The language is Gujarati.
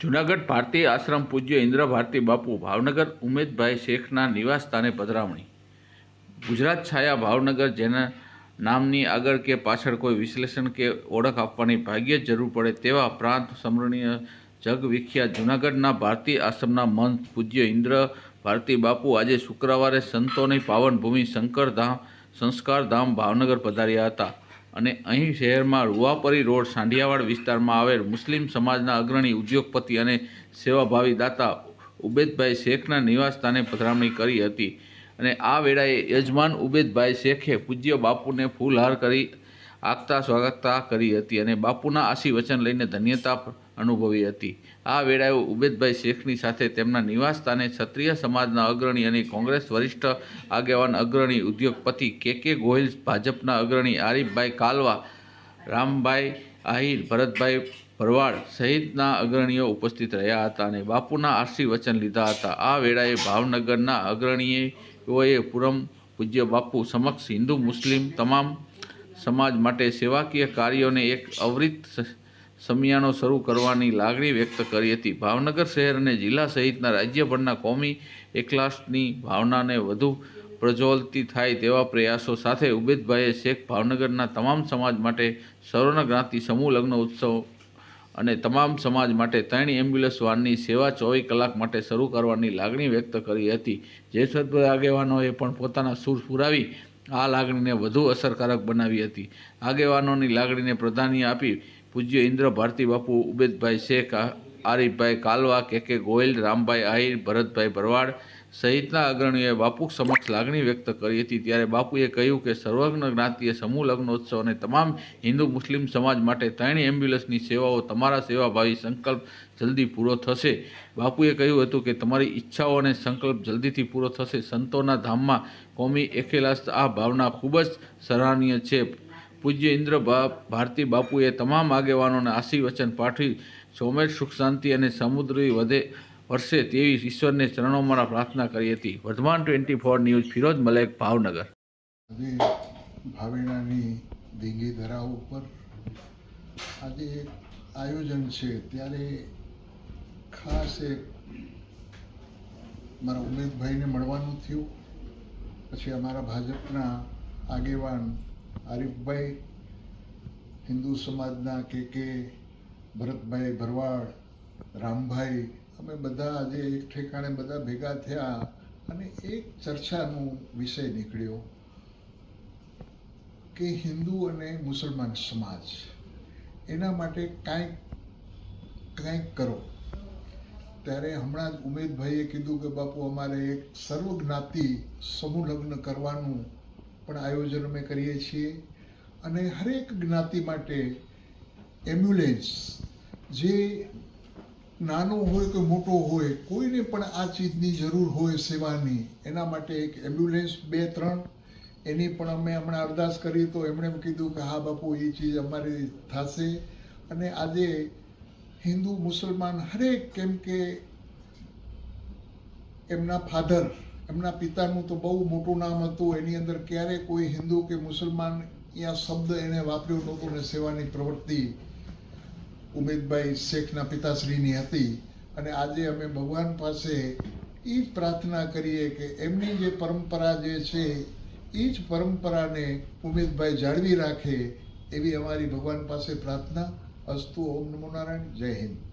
જુનાગઢ ભારતીય આશ્રમ પૂજ્ય ઇન્દ્ર ભારતી બાપુ ભાવનગર ઉમેદભાઈ શેખના નિવાસ સ્થાને પધરામણી. ગુજરાત છાયા ભાવનગર, જેના નામની આગળ કે પાછળ કોઈ વિશ્લેષણ કે ઓળખ આપવાની ભાગ્યે જરૂર પડે તેવા પ્રાંત સમરણીય જગવિખ્યાત જુનાગઢના ભારતીય આશ્રમના મંત પૂજ્ય ઇન્દ્ર ભારતી બાપુ આજે શુક્રવારે સંતોની પાવનભૂમિ શંકરધામ સંસ્કારધામ ભાવનગર પધાર્યા હતા. અને અહીં શહેરમાં રૂવાપરી રોડ સાંઢિયાવાડ વિસ્તારમાં આવેલ મુસ્લિમ સમાજના અગ્રણી ઉદ્યોગપતિ અને સેવાભાવી દાતા ઉબેદભાઈ શેખના નિવાસસ્થાને પધરામણી કરી હતી. અને આ વેળાએ યજમાન ઉબેદભાઈ શેખે પૂજ્ય બાપુને ફૂલહાર કરી આગતા સ્વાગતતા કરી હતી અને બાપુના આશીર્વચન લઈને ધન્યતા અનુભવી હતી. આ વેળાએ ઉબેદભાઈ શેખની સાથે તેમના નિવાસસ્થાને ક્ષત્રિય સમાજના અગ્રણી અને કોંગ્રેસ વરિષ્ઠ આગેવાન અગ્રણી ઉદ્યોગપતિ કે કે ગોહિલ, ભાજપના અગ્રણી આરીફભાઈ કાલવા, રામભાઈ આહિર, ભરતભાઈ ભરવાડ સહિતના અગ્રણીઓ ઉપસ્થિત રહ્યા હતા અને બાપુના આશીર્વચન લીધા હતા. આ વેળાએ ભાવનગરના અગ્રણીઓએ પૂરમ પૂજ્ય બાપુ સમક્ષ હિન્દુ, મુસ્લિમ તમામ સમાજ માટે સેવાકીય કાર્યોને એક અવરિત સમિયાણો શરૂ કરવાની લાગણી વ્યક્ત કરી હતી. ભાવનગર શહેર અને જિલ્લા સહિતના રાજ્યભરના કોમી એકલાસની ભાવનાને વધુ પ્રજ્વલિત થાય તેવા પ્રયાસો સાથે ઉબેદભાઈએ શેખ ભાવનગરના તમામ સમાજ માટે સર્વર્ણ જ્ઞાતિ સમૂહ લગ્ન ઉત્સવ અને તમામ સમાજ માટે ત્રણ એમ્બ્યુલન્સ વાનની સેવા ચોવીસ કલાક માટે શરૂ કરવાની લાગણી વ્યક્ત કરી હતી. જે સદભાઈ આગેવાનોએ પણ પોતાના સૂર પુરાવી આ લાગણીને વધુ અસરકારક બનાવી હતી. આગેવાનોની લાગણીને પ્રાધાન્ય આપી પૂજ્ય ઇન્દ્ર ભારતી બાપુ, ઉબેદભાઈ શેખ, આરીફભાઈ કાલવા, કે કે ગોયલ, રામભાઈ આહિર, ભરતભાઈ ભરવાડ સહિતના અગ્રણીઓએ બાપુ સમક્ષ લાગણી વ્યક્ત કરી હતી. ત્યારે બાપુએ કહ્યું કે સર્વજ્ઞ જ્ઞાતિય સમૂહ લગ્નોત્સવ અને તમામ હિન્દુ મુસ્લિમ સમાજ માટે ત્રણેય એમ્બ્યુલન્સની સેવાઓ તમારા સેવાભાવી સંકલ્પ જલ્દી પૂરો થશે. બાપુએ કહ્યું હતું કે તમારી ઈચ્છાઓ અને સંકલ્પ જલ્દીથી પૂરો થશે. સંતોના ધામમાં કોમી એકેલાસ આ ભાવના ખૂબ જ સરાહનીય છે. પૂજ્ય ઇન્દ્ર ભારતી બાપુએ તમામ આગેવાનોને આશીર્વચન પાઠવી. સૌમેર સુખ શાંતિ અને સમુદ્રી વધે વર્ષે તેવી ઈશ્વરને ચરણોમાં પ્રાર્થના કરી હતી. Vardhman twenty four news, Firoz Malek, Bhavnagar. ભાવેણાની ડીંગી ધરા ઉપર આજે આયોજન છે. ત્યારે ખાસ એક મારા ઉમેદભાઈને મળવાનું થયું. પછી અમારા ભાજપના આગેવાન આરીફભાઈ, હિન્દુ સમાજના કે કે ભરતભાઈ ભરવાડ, રામભાઈ અમે બધા આજે એક ઠેકાણે બધા ભેગા થયા અને એક ચર્ચાનો વિષય નીકળ્યો કે હિન્દુ અને મુસલમાન સમાજ, એના માટે કાંઈક કાંઈક કરો. ત્યારે હમણાં જ ઉમેદભાઈએ કીધું કે બાપુ, અમારે એક સર્વજ્ઞાતિ સમૂહ કરવાનું પણ આયોજન અમે કરીએ છીએ અને હરેક જ્ઞાતિ માટે એમ્બ્યુલન્સ જે નાનો હોય કે મોટો હોય, કોઈને પણ આ ચીજની જરૂર હોય સેવાની, એના માટે એક એમ્બ્યુલન્સ બે, ત્રણ, એની પણ અમે હમણાં અરદાસ કરી તો એમણે એમ કીધું કે, હા બાપુ, એ ચીજ અમારી થશે. અને આજે હિન્દુ, મુસલમાન હરેક કેમ કે એમના ફાધર એમના પિતાનું તો બહુ મોટું નામ હતું, એની અંદર ક્યારે કોઈ હિન્દુ કે મુસલમાન ત્યાં શબ્દ એણે વાપર્યો નહોતો ને સેવાની પ્રવૃત્તિ. ઉમેદભાઈ શેખના પિતાશ્રીની હતી અને આજે અમે ભગવાન પાસે એ જ પ્રાર્થના કરીએ કે એમની જે પરંપરા જે છે, એ જ પરંપરાને ઉમેદભાઈ જાળવી રાખે એવી અમારી ભગવાન પાસે પ્રાર્થના. અસ્તુ ઓમ નમો નારાયણ. જય હિન્દ.